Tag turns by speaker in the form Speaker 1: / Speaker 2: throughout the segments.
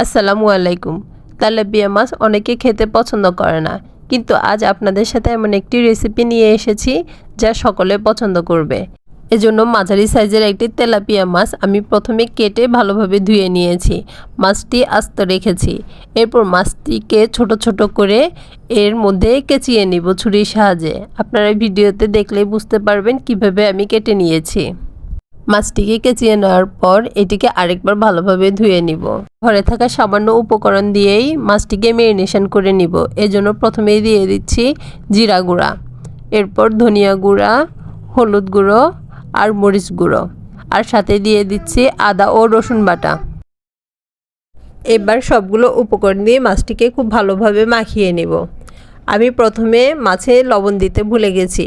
Speaker 1: আসসালামু আলাইকুম। তেলাপিয়া মাছ অনেকে খেতে পছন্দ করে না, কিন্তু আজ আপনাদের সাথে এমন একটি রেসিপি নিয়ে এসেছি যা সকলে পছন্দ করবে। এজন্য মাঝারি সাইজের একটি তেলাপিয়া মাছ আমি প্রথমে কেটে ভালোভাবে ধুয়ে নিয়েছি, মাছটি আস্ত রেখেছি। এরপর মাছটিকে ছোট ছোট করে এর মধ্যে কেচিয়ে নিব ছুরির সাহায্যে। আপনারা ভিডিওতে দেখলেই বুঝতে পারবেন কীভাবে আমি কেটে নিয়েছি। মাছটিকে কেচিয়ে নেওয়ার পর এটিকে আরেকবার ভালোভাবে ধুয়ে নিব। ঘরে থাকা সামান্য উপকরণ দিয়েই মাছটিকে মেরিনেশন করে নিব। এজন্য প্রথমেই দিয়ে দিচ্ছি জিরা গুঁড়া। এরপর ধনিয়া গুঁড়া, হলুদ গুঁড়ো আর মরিচ গুঁড়ো। আর সাথে দিয়ে দিচ্ছি আদা ও রসুন বাটা। এবার সবগুলো উপকরণ দিয়ে মাছটিকে খুব ভালোভাবে মাখিয়ে নেব। আমি প্রথমে মাছে লবণ দিতে ভুলে গেছি।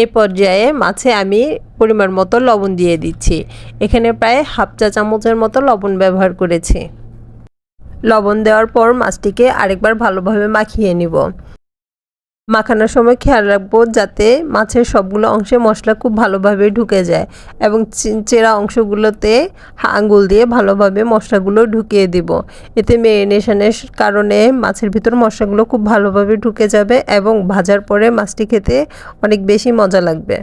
Speaker 1: এই পর্যায়ে মাছে আমি পরিমাণ মতো লবণ দিয়ে দিচ্ছি। এখানে প্রায় হাফ চা চামচের মতো লবণ ব্যবহার করেছি। লবণ দেওয়ার পর মাছটিকে আরেকবার ভালোভাবে মাখিয়ে নিব। মাখানোর সময় খেয়াল রাখব যাতে মাছের সবগুলো অংশে মশলা খুব ভালোভাবে ঢুকে যায় এবং চেরা অংশগুলোতে আঙ্গুল দিয়ে ভালোভাবে মশলাগুলো ঢুকিয়ে দিব। এতে মেরিনেশনের কারণে মাছের ভিতর মশলাগুলো খুব ভালোভাবে ঢুকে যাবে এবং ভাজার পরে মাছটি খেতে অনেক বেশি মজা লাগবে।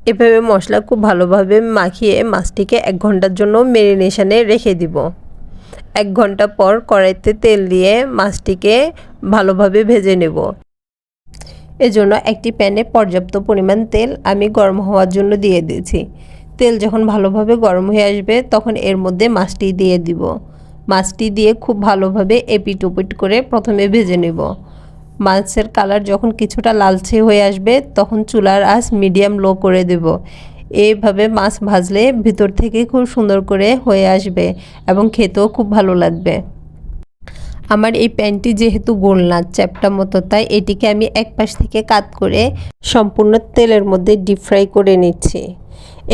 Speaker 1: এভাবে মশলা খুব ভালোভাবে মাখিয়ে মাছটিকে এক ঘণ্টার জন্য মেরিনেশনে রেখে দিব। এক ঘণ্টা পর কড়াইতে তেল দিয়ে মাছটিকে ভালোভাবে ভেজে নেব। এজন্য একটি প্যানে পর্যাপ্ত পরিমাণ তেল আমি গরম হওয়ার জন্য দিয়ে দিয়েছি। তেল যখন ভালোভাবে গরম হয়ে আসবে, তখন এর মধ্যে মাছটি দিয়ে দিব। মাছটি দিয়ে খুব ভালোভাবে এপিট ওপিট করে প্রথমে ভেজে নেব। মাছের কালার যখন কিছুটা লালচে হয়ে আসবে, তখন চুলার আঁচ মিডিয়াম লো করে দেব। এইভাবে মাছ ভাজলে ভিতর থেকে খুব সুন্দর করে হয়ে আসবে এবং খেতেও খুব ভালো লাগবে। আমার এই প্যান্টটি যেহেতু গোল না চ্যাপটা মতো, তাই এটিকে আমি এক পাশ থেকে কাত করে সম্পূর্ণ তেলের মধ্যে ডিপ ফ্রাই করে নিচ্ছি।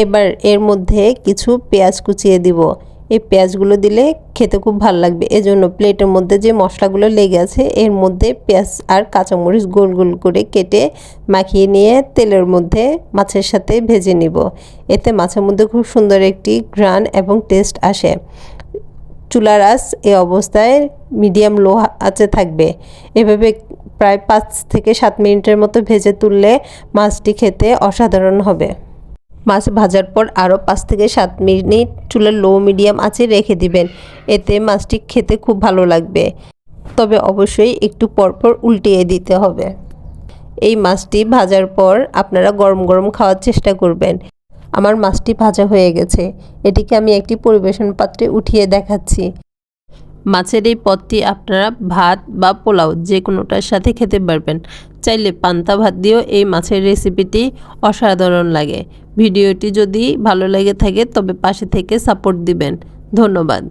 Speaker 1: এবার এর মধ্যে কিছু পেঁয়াজ কুচিয়ে দিব। এই পেঁয়াজগুলো দিলে খেতে খুব ভালো লাগবে। এজন্য প্লেটের মধ্যে যে মশলাগুলো লেগে আছে, এর মধ্যে পেঁয়াজ আর কাঁচামরিচ গোল গোল করে কেটে মাখিয়ে নিয়ে তেলের মধ্যে মাছের সাথে ভেজে নিব। এতে মাছের মধ্যে খুব সুন্দর একটি ঘ্রাণ এবং টেস্ট আসে। চুলার আঁচ এ অবস্থায় মিডিয়াম লো আঁচে থাকবে। এভাবে প্রায় পাঁচ থেকে সাত মিনিটের মতো ভেজে তুললে মাছটি খেতে অসাধারণ হবে। মাছ ভাজার পর আরও পাঁচ থেকে সাত মিনিট চুলার লো মিডিয়াম আঁচে রেখে দিবেন। এতে মাছটি খেতে খুব ভালো লাগবে। তবে অবশ্যই একটু পরপর উল্টিয়ে দিতে হবে। এই মাছটি ভাজার পর আপনারা গরম গরম খাওয়ার চেষ্টা করবেন। আমার মাছটি ভাজা হয়ে গেছে। এটিকে আমি একটি পরিবেশন পাত্রে উঠিয়ে দেখাচ্ছি। মাছের এই পদটি আপনারা ভাত বা পোলাও যে কোনোটার সাথে খেতে পারবেন। চাইলে পান্তা ভাত দিয়েও এই মাছের রেসিপিটি অসাধারণ লাগে। ভিডিওটি যদি ভালো লেগে থাকে তবে পাশে থেকে সাপোর্ট দিবেন। ধন্যবাদ।